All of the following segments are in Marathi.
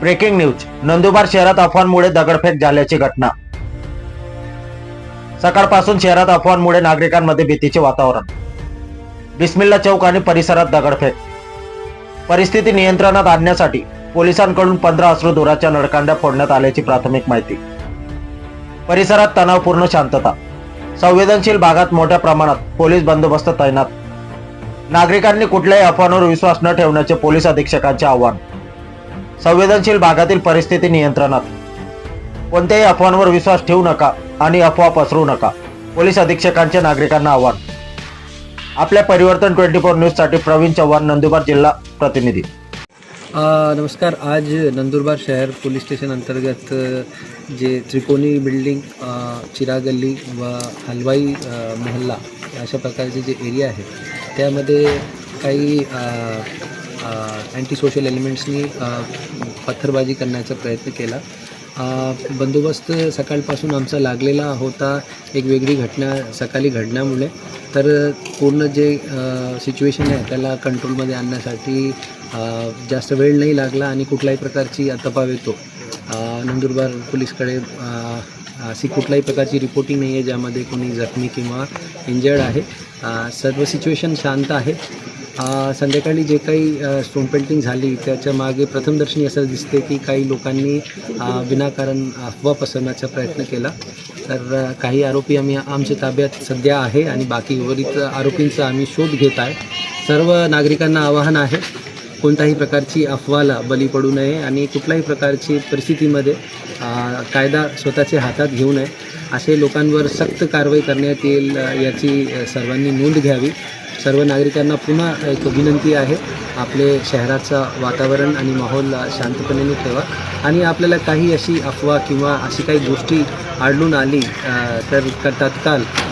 Breaking news. नंदुरबार शहरात अफवांमुळे दगडफेक झाल्याची घटना. सकाळपासून शहरात अफवांमुळे नागरिकांमध्ये भीतीचे वातावरण. बिस्मिल्ला चौक आणि परिसरात दगडफेक. परिस्थिती नियंत्रणात आणण्यासाठी पोलिसांकडून पंधरा अश्रुधुराच्या नडकांड्या फोडण्यात आल्याची प्राथमिक माहिती. परिसरात तणावपूर्ण शांतता. संवेदनशील भागात मोठ्या प्रमाणात पोलीस बंदोबस्त तैनात. नागरिकांनी कुठल्याही अफवांवर विश्वास न ठेवण्याचे पोलीस अधीक्षकांचे आव्हान. संवेदनशील भागातील परिस्थिती नियंत्रणात. कोणत्याही अफवांवर विश्वास ठेवू नका आणि अफवा पसरवू नका. पोलीस अधीक्षकांचे नागरिकांना आव्हान. आपल्या परिवर्तन ट्वेंटी फोर न्यूजसाठी प्रवीण चव्हाण नंदुरबार जिल्हा प्रतिनिधी. नमस्कार. आज नंदुरबार शहर पोलीस स्टेशन अंतर्गत जे त्रिकोणी बिल्डिंग चिरागल्ली गल्ली व हलवाई मोहल्ला अशा प्रकारचे जे एरिया आहे त्यामध्ये काही अँटी सोशल एलिमेंट्सनी पत्थरबाजी करण्याचा प्रयत्न केला. बंदोबस्त सकाळपासून आमचा लागलेला होता. एक वेगळी घटना सकाळी घडल्यामुळे तर पूर्ण जे सिच्युएशन आहे त्याला कंट्रोलमध्ये आणण्यासाठी जास्त वेळ नाही लागला आणि कुठल्याही प्रकारची तपाव येतो. नंदुरबार पोलीसकडे अशी कुठल्याही प्रकारची रिपोर्टिंग नाही आहे ज्यामध्ये कोणी जखमी किंवा इंजर्ड आहे. सर्व सिच्युएशन शांत आहे. संध्याकाळी जे काही स्टोन पेंटिंग झाली त्याच्यामागे प्रथमदर्शनी असं दिसते की काही लोकांनी विनाकारण अफवा पसरण्याचा प्रयत्न केला. तर काही आरोपी आम्ही आमच्या ताब्यात सध्या आहे आणि बाकी उर्वरित आरोपींचा आम्ही शोध घेत आहे. सर्व नागरिकांना आवाहन आहे कोणत्याही प्रकारची अफवाला बली पडू नये आणि कुठल्याही प्रकारची परिस्थितीमध्ये कायदा स्वतःच्या हातात घेऊ नये. असे लोकांवर सक्त कारवाई करण्यात येईल याची सर्वांनी नोंद घ्यावी. सर्व नागरिकांना पुन्हा एक विनंती आहे. आपले शहराचं वातावरण आणि माहोल शांतपणे ठेवा. आणि आपल्याला काही अशी अफवा किंवा अशी काही गोष्टी आढळून आली तर क-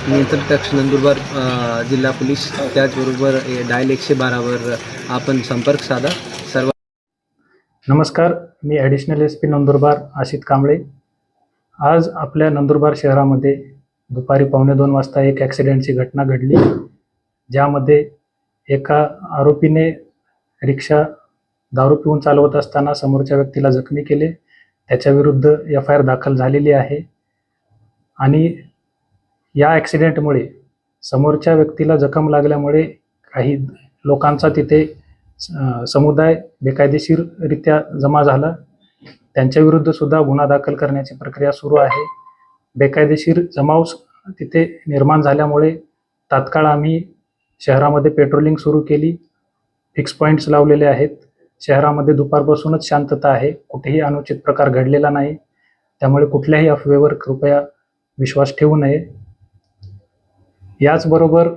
नियंत्रण कक्ष नंदुरबार जिल्हा पोलीस त्याचबरोबर ए, डायल एकशे बारावर आपण संपर्क साधा. सर्व नमस्कार मी additional S P Nandurbar Ashit Kamble. आज आपल्या नंदुरबार शहरामध्ये दुपारी पावणे दोन वाजता एक ॲक्सिडेंटची घटना घडली. ज्यामध्ये एका आरोपीने रिक्षा दारू पिऊन चालवत असताना समोरच्या व्यक्तीला जखमी केले. त्याच्याविरुद्ध एफ आय आर दाखल झालेली आहे. आणि या ॲक्सिडेंटमुळे समोरच्या व्यक्तीला जखम लागल्यामुळे काही लोकांचा तिथे समुदाय बेकायदेशीररित्या जमा झाला. त्यांच्याविरुद्ध सुद्धा गुन्हा दाखल करण्याची प्रक्रिया सुरू आहे. बेकायदेशीर जमाव तिथे निर्माण झाल्यामुळे तात्काळ आम्ही शहरामध्ये पेट्रोलिंग सुरू केली. फिक्स पॉईंट्स लावलेले आहेत. शहरामध्ये दुपारपासूनच शांतता आहे. कुठेही अनुचित प्रकार घडलेला नाही. त्यामुळे कुठल्याही अफवेवर कृपया विश्वास ठेवू नये. याचबरोबर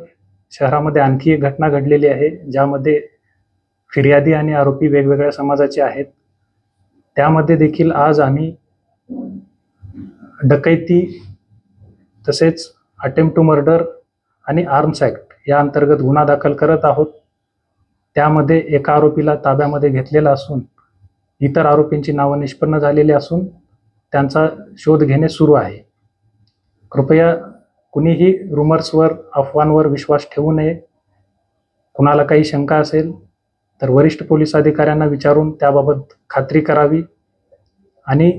शहरामध्ये आणखी एक घटना घडलेली आहे ज्यामध्ये फिर्यादी आणि आरोपी वेगवेगळ्या समाजाचे आहेत. त्यामध्ये देखील आज आम्ही डकैती तसेच अटेम्प्ट टू मर्डर आणि आर्म्स ॲक्ट या अंतर्गत गुन्हा दाखल करत आहोत. त्यामध्ये एका आरोपीला ताब्यामध्ये घेतलेला असून इतर आरोपींची नावं निष्पन्न झालेली असून त्यांचा शोध घेणे सुरू आहे. कृपया कुणीही रुमर्सवर अफवांवर विश्वास ठेवू नये. कुणाला काही शंका असेल तर वरिष्ठ पोलीस अधिकाऱ्यांना विचारून त्याबाबत खात्री करावी आणि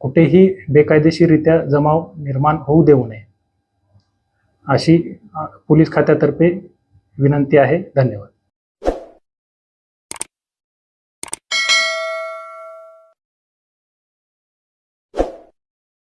कुठेही बेकायदेशीररित्या जमाव निर्माण होऊ देऊ नये. अशी पोलीस खात्यातर्फे विनंती आहे. धन्यवाद.